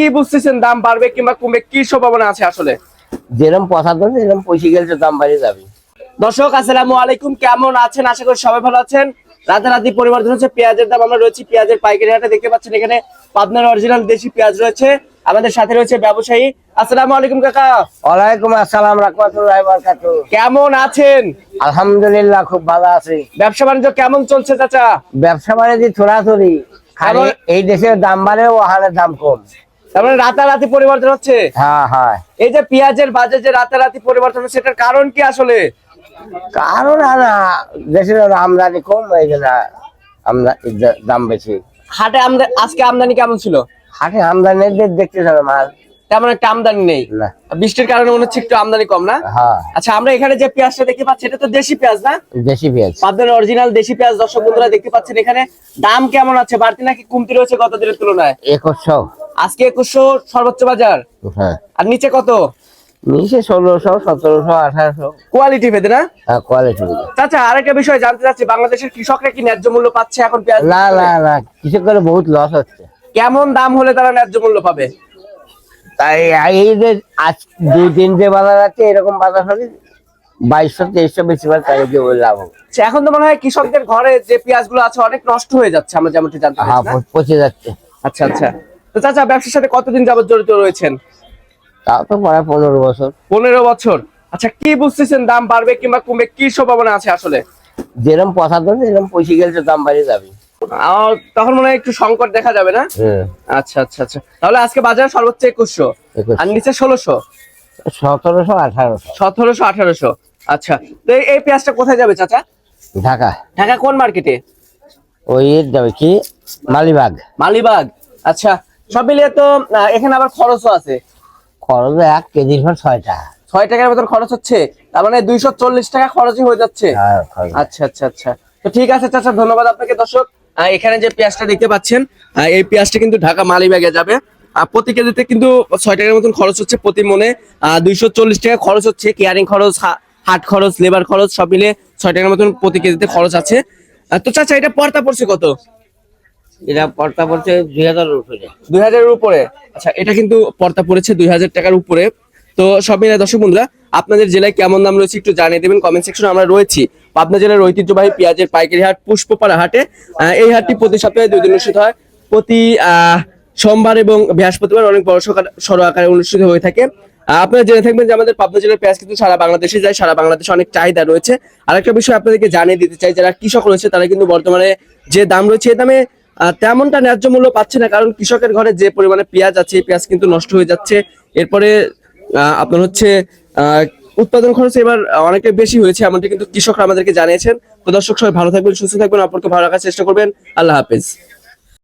কি বুঝতেছেন? দাম বাড়বে কিংবা কমবে? কি সম্ভাবনা আছে আসলে? যেরকম পছন্দ সেরকম পয়সা গেলে দাম বাড়িয়ে যাবে। দর্শক আসসালামু আলাইকুম। কেমন আছেন? আশা করি সবাই ভালো আছেন। রাতারাতি পরিবর্তন হচ্ছে পেঁয়াজের দাম আমরা রয়েছি পেঁয়াজের পাইকারি হাটে দেখতে পাচ্ছেন এখানে পাবনার অরিজিনাল দেশি পেঁয়াজ রয়েছে। আমাদের সাথে রয়েছে ব্যবসায়ী। আসসালামু আলাইকুম কাকা। ওয়ালাইকুম আসসালাম রাহমাতুল্লাহি ওয়া বারাকাতুহু। কেমন আছেন? আলহামদুলিল্লাহ খুব ভালো আছি। ব্যবসা বাণিজ্য কেমন চলছে চাচা? ব্যবসা বাণিজ্য থোড়াথড়ি খালি এই দেশের দাম বাড়ে ওখানে দাম কম। তার মানে রাতারাতি পরিবর্তন হচ্ছে। হ্যাঁ হ্যাঁ। এই যে পেঁয়াজের বাজার যে রাতারাতি পরিবর্তন হচ্ছে এটার কারণ কি আসলে? কারণ না দেশের আমদানি কম এই জন্য আমদানি দাম বেশি। হাটে আমদানি আজকে আমদানি কেমন ছিল? হাটে আমদানি দেখতে হবে মাল। তেমন একটা আমদানি নেই। বৃষ্টির কারণে মনে হচ্ছে একটু আমদানি কম না? হ্যাঁ। আচ্ছা আমরা এখানে যে পেঁয়াজটা দেখতে পাচ্ছি এটা তো দেশি পেঁয়াজ না? দেশি পেঁয়াজ। পাবনার অরিজিনাল দেশি পেঁয়াজ দর্শক বন্ধুরা দেখতে পাচ্ছেন এখানে। দাম কেমন আছে? বাড়তি নাকি কমতি রয়েছে গত দিনের তুলনায়? একুশশো। আজকে একুশশো সর্বোচ্চ বাজার। হ্যাঁ। আর নিচে কত? নিচে ষোলোশো সতেরোশো আঠারোশো। কোয়ালিটি ভেদে না? হ্যাঁ কোয়ালিটি চাচা আরেকটা বিষয় জানতে চাচ্ছি বাংলাদেশের কৃষকরা কি ন্যায্য মূল্য পাচ্ছে এখন পেঁয়াজ না না না কিছু করে বহুত লস হচ্ছে। কেমন দাম হলে তারা ন্যায্য মূল্য পাবে? তাই এই যে আজ দুই তিন যে বাজার আছে এরকম বাজার হলে বাইশশো তেইশশো বেশি বার তাই যে লাভ হবে। আচ্ছা, এখন তো মনে হয় কৃষকদের ঘরে যে পেঁয়াজগুলো আছে অনেক নষ্ট হয়ে যাচ্ছে আমরা যেমনটি জানতে হ্যাঁ পচে যাচ্ছে। আচ্ছা আচ্ছা। তো চাচা ব্যবসার সাথে কতদিন যাবত জড়িত রয়েছেন? তাও তো প্রায় পনেরো বছর। পনেরো বছর। আচ্ছা কি বুঝতেছেন দাম বাড়বে কিংবা কমবে? কি সম্ভাবনা আছে আসলে? যেরকম পছন্দ সেরকম পয়সা গেলে দাম বাড়িয়ে যাবে। তখন মনে হয় একটু সংকট দেখা যাবে না? হ্যাঁ। আচ্ছা আচ্ছা আচ্ছা। তাহলে আজকে বাজার সর্বোচ্চ একুশশো। একুশ। আর নিচে ষোলোশো। সতেরোশো আঠারোশো। সতেরোশো আঠারোশো। আচ্ছা। তো এই পেঁয়াজটা কোথায় যাবে চাচা? ঢাকা। ঢাকা কোন মার্কেটে? ওই যাবে কি? মালিবাগ। মালিবাগ। আচ্ছা। সব মিলিয়ে তো এখানে আবার খরচও আছে। খরচ এক কেজির পর ছয় টাকা ছয় টাকার মতন খরচ হচ্ছে তার মানে দুইশো চল্লিশ টাকা খরচই হয়ে যাচ্ছে। হ্যাঁ, আচ্ছা আচ্ছা আচ্ছা। তো ঠিক আছে চাচা ধন্যবাদ আপনাকে দর্শক। এখানে যে পেঁয়াজটা দেখতে পাচ্ছেন এই পেঁয়াজটা কিন্তু ঢাকা মালিবাগে যাবে। প্রতি কেজিতে কিন্তু ছয় টাকার মতন খরচ হচ্ছে প্রতি মনে। দুইশো চল্লিশ টাকা খরচ হচ্ছে কেয়ারিং খরচ হাট খরচ লেবার খরচ সব মিলে ছয় টাকার মতন প্রতি কেজিতে খরচ আছে। তো চাচা এটা পর্তা পড়ছে কত? এটা পড়তা পড়ছে দুই হাজার উপরে। দুই হাজারের উপরে। আচ্ছা এটা কিন্তু পর্তা পড়েছে দুই হাজার টাকার উপরে। তো সব মিলে দর্শক বন্ধুরা, আপনাদের জেলায় কেমন দাম রয়েছে একটু জানিয়ে দেবেন কমেন্ট সেকশনে, আমরা রয়েছি পাবনা জেলার ঐতিহ্যবাহী পেঁয়াজের পাইকারি হাট, পুষ্পপাড়া হাটে। এই হাটটি প্রতি সপ্তাহে দুই দিন অনুষ্ঠিত হয়। প্রতি সোমবার এবং বৃহস্পতিবার অনেক বড় সড় আকারে অনুষ্ঠিত হয়ে থাকে। আপনারা জেনে থাকবেন যে আমাদের পাবনা জেলার পেঁয়াজ কিন্তু সারা বাংলাদেশে যায়, সারা বাংলাদেশে অনেক চাহিদা রয়েছে। আরেকটা বিষয় আপনাদেরকে জানিয়ে দিতে চাই, যারা কৃষক রয়েছে, তারা কিন্তু বর্তমানে যে দাম রয়েছে এই দামে তেমনটা ন্যায্য মূল্য পাচ্ছে না, কারণ কৃষকের ঘরে যে পরিমাণে পেঁয়াজ আছে, এই পেঁয়াজ কিন্তু নষ্ট হয়ে যাচ্ছে। এরপরে আপনার হচ্ছে উৎপাদন খরচ এবার অনেকটা বেশি হয়েছে, এমনটা কিন্তু কৃষকরা আমাদেরকে জানিয়েছেন। তো দর্শক, সবাই ভালো থাকবেন, সুস্থ থাকবেন, অপরকে ভালো রাখার চেষ্টা করবেন। আল্লাহ হাফেজ।